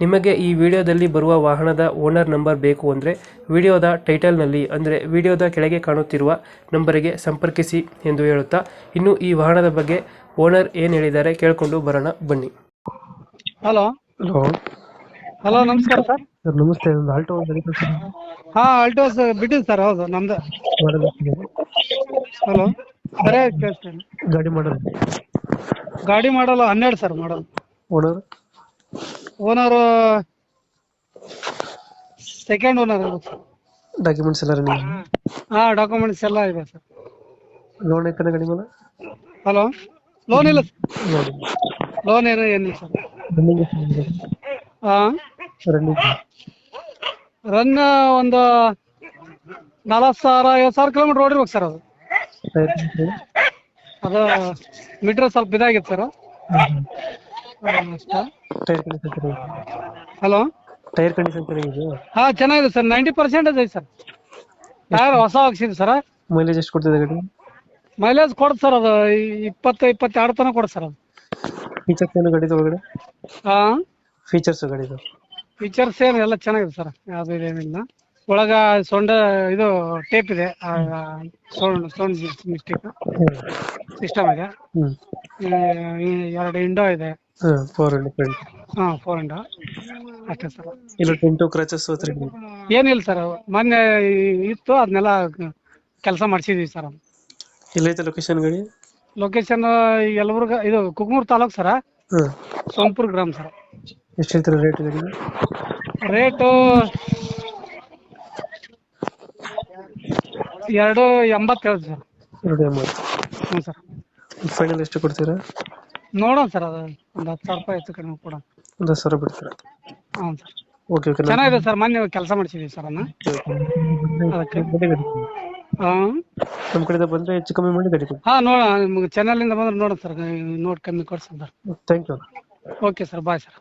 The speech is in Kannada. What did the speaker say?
ನಿಮಗೆ ಈ ವಿಡಿಯೋದಲ್ಲಿ ಬರುವ ವಾಹನದ ಓನರ್ ನಂಬರ್ ಬೇಕು ಅಂದರೆ ವಿಡಿಯೋದ ಟೈಟಲ್ನಲ್ಲಿ ಅಂದರೆ ವಿಡಿಯೋದ ಕೆಳಗೆ ಕಾಣುತ್ತಿರುವ ನಂಬರಿಗೆ ಸಂಪರ್ಕಿಸಿ ಎಂದು ಹೇಳುತ್ತಾ ಇನ್ನು ಈ ವಾಹನದ ಬಗ್ಗೆ ಓನರ್ ಏನು ಹೇಳಿದ್ದಾರೆ ಕೇಳಿಕೊಂಡು ಬರೋಣ ಬನ್ನಿ. ಹಲೋ. ಹಲೋ. ಹಲೋ ನಮಸ್ಕಾರ ಸರ್. ಸರ್ ನಮಸ್ತೆ. ಒಂದು ಆಲ್ಟೋ ಹಾ ಆಲ್ಟೋಸ್ ಬಿಟ್ಟಿದ್ದು ಸರ್ ಹೌದು ನಮ್ದು. ಹಲೋ ಸರಿಯಾಗಿ ಕೇಳಿಸ್ತೇನೆ ಗಾಡಿ ಮಾಡಲ್ ಗಾಡಿ ಮಾಡಲ್ಲ ಹನ್ನೆರಡು sir model. Owner? Owner second owner documents ಎಲ್ಲ ರನ್ನಿಂಗ್ ಹಾ ಡಾಕ್ಯುಮೆಂಟ್ಸ್ ಎಲ್ಲ ಇದೆ ಸರ್. ಲೋನ್ ಐತನ ಗಾಡಿ ಮೇಲೆ? ಹಲೋ ಲೋನ್ ಇಲ್ಲ ಸರ್. ಲೋನ್ ಏನು ಏನಿಲ್ಲ ಸರ್. ರನ್ನಿಂಗ್ ಹಾ? ರನ್ನಿಂಗ್ ರನ್ ಒಂದು ನಲವತ್ತು ಸಾವಿರ ಐವತ್ತು ಸಾವಿರ ಕಿಲೋಮೀಟರ್ ಓಡಿರ್ಬೇಕು ಸರ್ ಅದು. ಅದು ಮೀಟ್ರ್ ಸ್ವಲ್ಪ ಇದಾಗಿತ್ತು ಸರ್. ಟೈರ್ ಕಂಡೀಷನ್ ಚೆನ್ನಾಗಿದೆ ಹಲೋ ಟೈರ್ ಕಂಡೀಷನ್ ಚೆನ್ನಾಗಿದೆ ಹಾ ಚೆನ್ನಾಗಿದೆ ಸರ್. ನೈಂಟಿ ಪರ್ಸೆಂಟ್ ಇದೆ ಸರ್. ಟೈರ್ ಹೊಸ ಹಾಕ್ಸಿದ್ದು ಸರ್. ಮೈಲೇಜ್ ಎಷ್ಟು ಕೊಡ್ತಿದೆ ಗಾಡಿ? ಮೈಲೇಜ್ ಕೊಡ್ತ ಸರ್ ಅದು. ಇಪ್ಪತ್ತು ಇಪ್ಪತ್ತೆರಡು ತನಕ ಕೊಡುತ್ತೆ ಸರ್ ಅದು. ಫೀಚರ್ಸ್ ಏನು ಗಾಡಿ ಒಳಗಡೆ? ಹಾ? ಫೀಚರ್ಸ್ ಗಾಡಿದು ಫೀಚರ್ಸ್ ಏನು ಎಲ್ಲ ಚೆನ್ನಾಗಿದೆ ಸರ್. ಯಾವುದು ಇದೇನಿಲ್ಲ. ಒಳಗ ಸೊಂಡ ಇದು ಟೇಪ್ ಇದೆ. ಸೌಂಡ್ ಸೌಂಡ್ ಮಿಸ್ಟೇಕ್ ಸಿಸ್ಟಮ್ ಇದೆ. ಎರಡು ಇಂಡೋ ಇದೆ. ಫೋರ್ ಹಂಡ್ರೆಡ್ ಫ್ರೆಂಡ್ ಹಾ ಫೋರ್ ಇಂಡೋ ಅಷ್ಟೇ ಸರ್ ಇಲ್ಲ ಟೆಂಟು ಕ್ರಚಸ್ ಹತ್ರ ಏನಿಲ್ಲ ಸರ್ ಮೊನ್ನೆ ಇತ್ತು ಅದನ್ನೆಲ್ಲ ಕೆಲಸ ಮಾಡಿಸಿದ್ವಿ ಸರ್ ಎಲ್ಲೈತೆ ಲೊಕೇಶನ್ ಗಾಡಿ? ಲೊಕೇಶನ್ ಯಲಬುರ್ಗ ಇದು ಕುಕ್ಮೂರ್ ತಾಲೂಕು ಸರ ಹಾಂ. ಸೋಂಪುರ್ ಗ್ರಾಮ ಸರ್ ಎಷ್ಟು ಹೇಳ್ತಾರೆ ರೇಟ್ ಗಾಡಿ? ರೇಟು ಎರಡು ಎಂಬತ್ತೇಳು ಸರ್ ಎರಡು ಎಂಬತ್ತು. ಹ್ಞೂ ಸರ್ ಫೈನಲ್ ಎಷ್ಟು ಕೊಡ್ತೀರಾ? ನೋಡೋಣ ಸರ್ ಅದು ಒಂದು ಹತ್ತು ಸಾವಿರ ರೂಪಾಯಿ ಹೆಚ್ಚು ಕಡಿಮೆ ಕೊಡೋಣ. ಒಂದು ಹತ್ತು ಸಾವಿರ ಬಿಡ್ತೀರಾ ಹ್ಞೂ ಸರ್. ಓಕೆ ಓಕೆ ಚೆನ್ನಾಗಿದೆ ಸರ್ ಮೊನ್ನೆ ಕೆಲಸ ಮಾಡಿಸಿದ್ವಿ ಸರ್ ಅದನ್ನ. ಅದಕ್ಕೆ. ಹಾಂ? ನಮ್ಮ ಕಡೆಯಿಂದ ಬಂದರೆ ಹೆಚ್ಚು ಕಮ್ಮಿ ಮಾಡಿ ಗಾಡಿ ಕೊಡಿ ಹಾಂ ನೋಡ ನಿಮ್ಗೆ ಚಾನಲಿಂದ ಬಂದ್ರೆ ನೋಡೋಣ ಸರ್ ನೋಡಿ ಕಮ್ಮಿ ಕೊಡ್ಸೋಣ sir. Thank you okay sir bye sir.